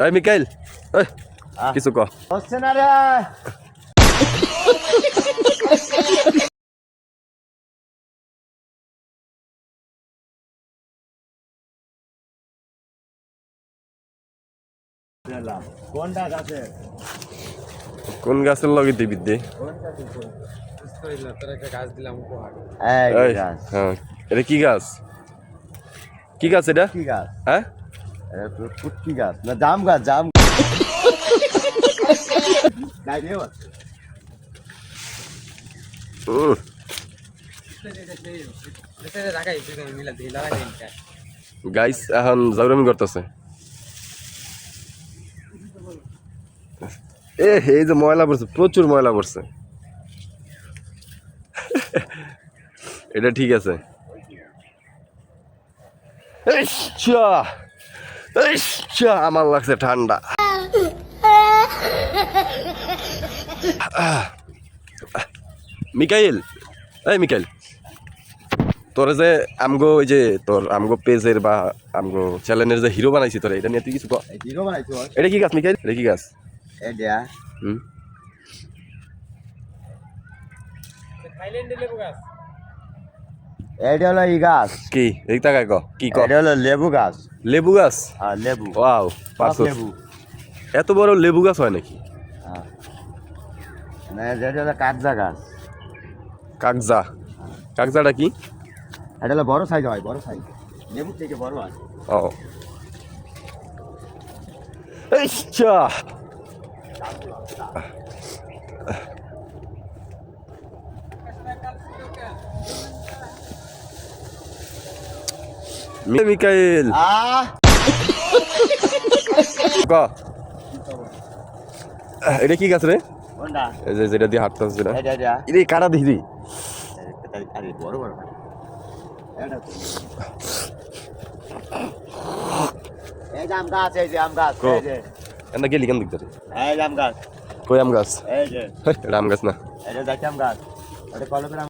এই মিকাইল আহ। কিছু ক। হচ্ছে না রে। কোন গাছের লগে দিবি দে? হ্যাঁ। এটা কি গাছ? কি গাছ এটা? কি হ্যাঁ? ফুটকি গাছ। না জাম গাছ জাম গাইস এখন জাউরামি করতেছে। এ এই যে ময়লা পড়ছে প্রচুর ময়লা পড়ছে। এটা ঠিক আছে। ইচ্ছা, আমার লাগছে ঠান্ডা। মিকাইল এই মিকাইল। তোর যে আমগো ওই যে তোর আমগো পেজের বা আমগো চ্যানেলের যে হিরো বানাইছি তোর এটা নিয়ে তুই কিছু বানাইছো এটা কি গাছ মিকাইল? এটা কি গাছ? এই দেয়া। হুম? এইটা হলো ই গাছ। কি? এই টাকায় ক? কি ক? এটা হলো লেবু গাছ। লেবু গাছ? হ্যাঁ লেবু। ওয়াও টক লেবু। এত বড় লেবু গাছ হয় নাকি? হ্যাঁ না এটা হলো কাঠজা গাছ। কাকজা। কাকজাটা কি? এটা হলো বড় সাইজ হয় বড় সাইজ লেবুর থেকে বড় হয়। ও। ইচ্ছা মিকাইল ক? এটা কি গাছ রে? যেটা দিয়ে যেটা। এটা এটা। এটা দিদি। এটা আম গাছ এই যে আম গাছ কো? এই যে। এন্দা গেলি কেন গাছ। কই আম গাছ? এটা আম গাছ না।